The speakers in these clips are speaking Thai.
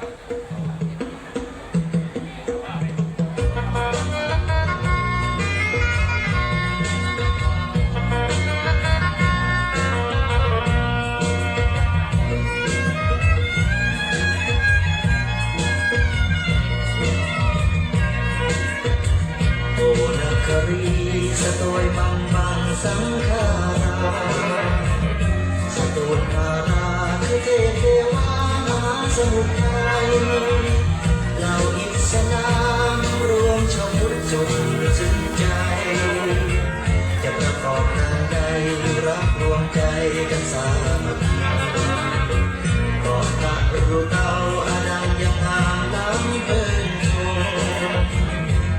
โอนครีสตวยมังมังสังขาร สมุทรไทยเหล่าอิสลามรวมชมพุทธจุดซึ้งใจ จะประกอบทางใดรักรวมใจกันสามัคคีก่อนตะรูเตาอาดังยังห่างล้ำเพิ่นโช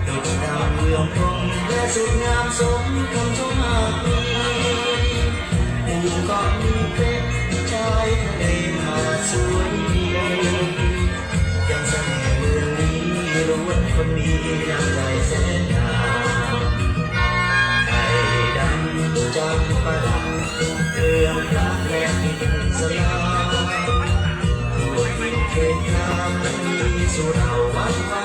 ดุดดาวเมืองพรหมและสุดงามสมคำชมมากมีหมู่เกาะมี คนมีน้ำใจแสนงามไข่ดำจำปาดาเรื่องพระและอิสลามผู้ยิ่งเก่งงามมีสุเราวัด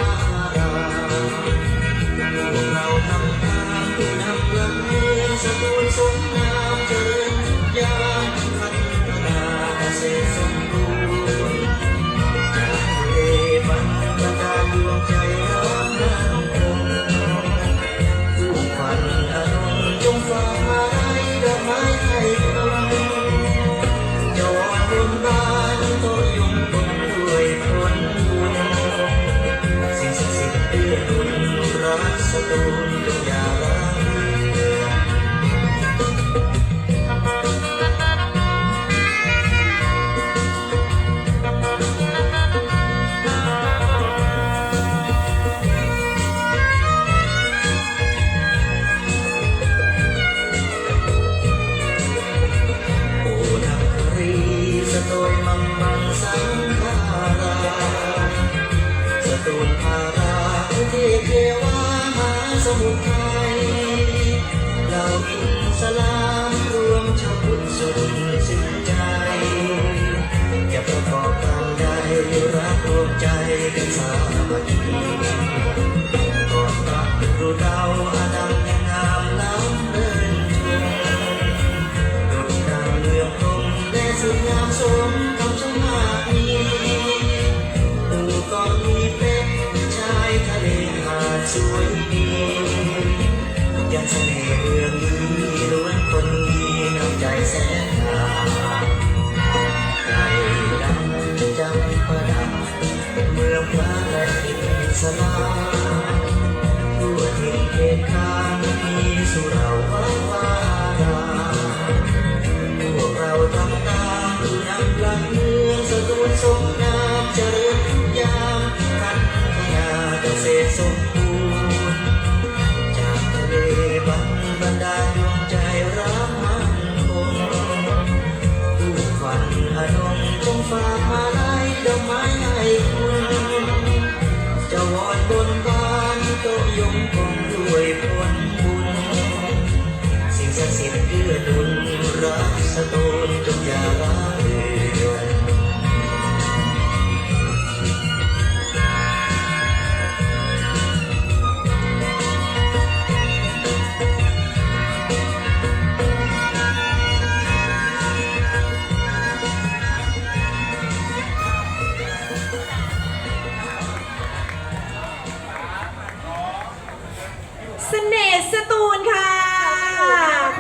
ศักดิ์ ไทยเหล่าอินสลามรวมชาวพุทธสุดสิ้นใจจะประกอบทางใดรักรวมใจกันสามัคคีก่อนรักรู้เราอาดังยังงามล้ำเลินชมดุจดังเมืองพรมและสุดงามสมคำชมมากมีหมู่เกาะมีเพชรชายทะเลหาดสวย ทำตามผู้นำหลังเมืองสตูลสม สิ่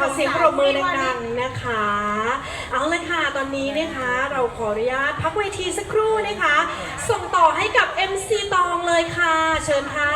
อเสียงปรบมือดังๆนะคะ เอาเลยค่ะตอนนี้นะคะ เราขออนุญาตพักเวทีสักครู่นะคะ ส่งต่อให้กับ MC ตองเลยค่ะ เชิญค่ะ